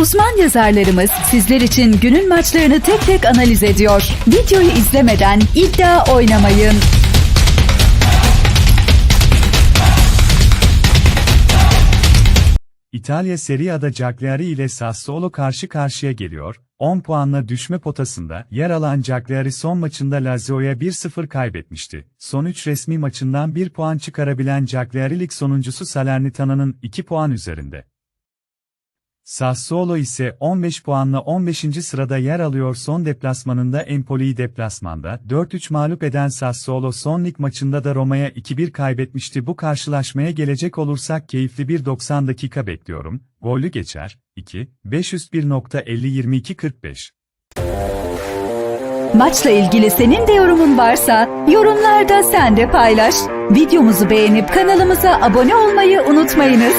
Uzman yazarlarımız sizler için günün maçlarını tek tek analiz ediyor. Videoyu izlemeden iddia oynamayın. İtalya Serie A'da Cagliari ile Sassuolo karşı karşıya geliyor. 10 puanla düşme potasında yer alan Cagliari son maçında Lazio'ya 1-0 kaybetmişti. Son 3 resmi maçından 1 puan çıkarabilen Cagliari lig sonuncusu Salernitano'nun 2 puan üzerinde. Sassuolo ise 15 puanla 15. sırada yer alıyor son deplasmanında Empoli'yi deplasmanda 4-3 mağlup eden Sassuolo son lig maçında da Roma'ya 2-1 kaybetmişti. Bu karşılaşmaya gelecek olursak keyifli bir 90 dakika bekliyorum. Gollü geçer. 2, 501.50-22-45. Maçla ilgili senin de yorumun varsa yorumlarda sen de paylaş. Videomuzu beğenip kanalımıza abone olmayı unutmayınız.